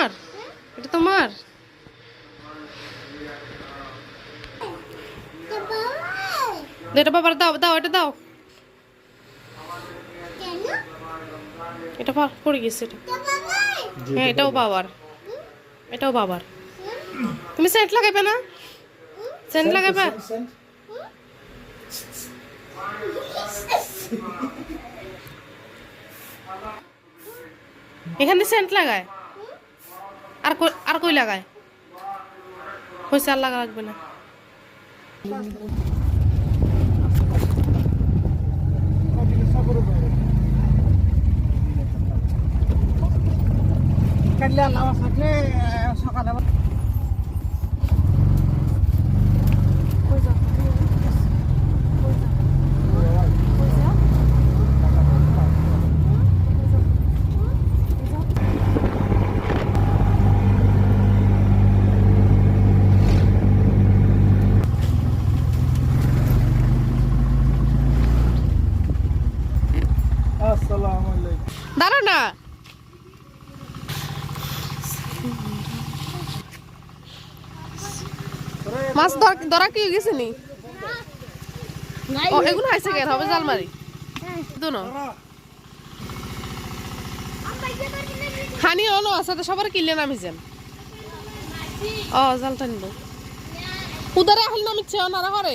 তোমার? এটা তোমার? এটা বাবার দাও দাও এটা দাও। এটা পা- পড়ে গেছে এটা। হ্যাঁ এটাও বাবার। এটাও বাবার। তুমি সেন্ট লাগাইবে না? সেন্ট লাগাইবে? এখানে সেন্ট লাগায়? আর আর কই লাগায়? হয়েছে আর লাগা লাগবে না। সকালে দাঁড়া না। মাছ ধর- কি গেছে নি? এগুলো হাইছে কেন? হবে জাল মারি দুনো হানি অনো আছে সবার কিনলে নামি যান ও, জালটা নিব উদারে আহিল অনারা হরে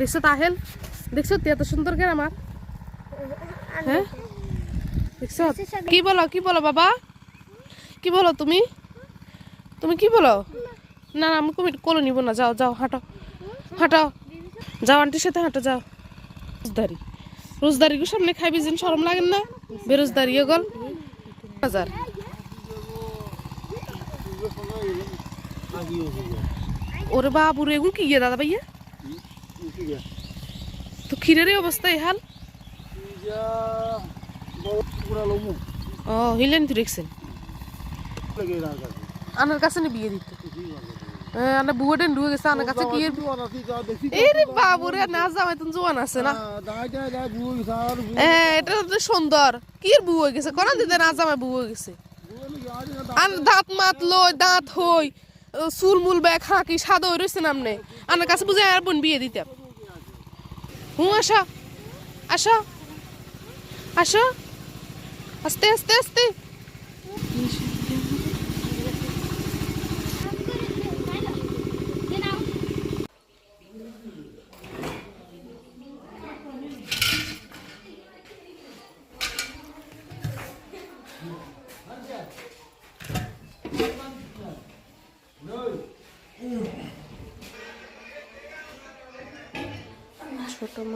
দেখছ তাহেল? দেখছ এত সুন্দর কেন আমার? হ্যাঁ? দেখছ? কি বলো কি বলো বাবা? কি বলো তুমি? তুমি কি বলো? না না আমি কমি কোলে নিব না যাও যাও হাঁটো। হাঁটো। যাও আন্টির সাথে হাঁটো যাও। রোজদারি। রোজদারি গো সামনে খাইবি যেন সরম লাগেন না? বেরোজদারি গল। হাজার ওরে বাবুরে এগুলো কি গিয়ে দাদা ভাইয়া তো ক্ষীরের অবস্থা ও হিলেন আনার কাছে নি বিয়ে আনা গেছে কাছে কি না সুন্দর কি বুয়ে গেছে কোন দিতে না জামাই বুয়ে গেছে আর দাঁত মাত লই দাঁত হই চুল মুল ব্যাগ হাঁকি সাদা হয়ে রয়েছে নামনে আমার কাছে বুঝে আর বোন বিয়ে দিতাম হুঁ, আসা। আশা আস। আস্তে আস্তে আস্তে।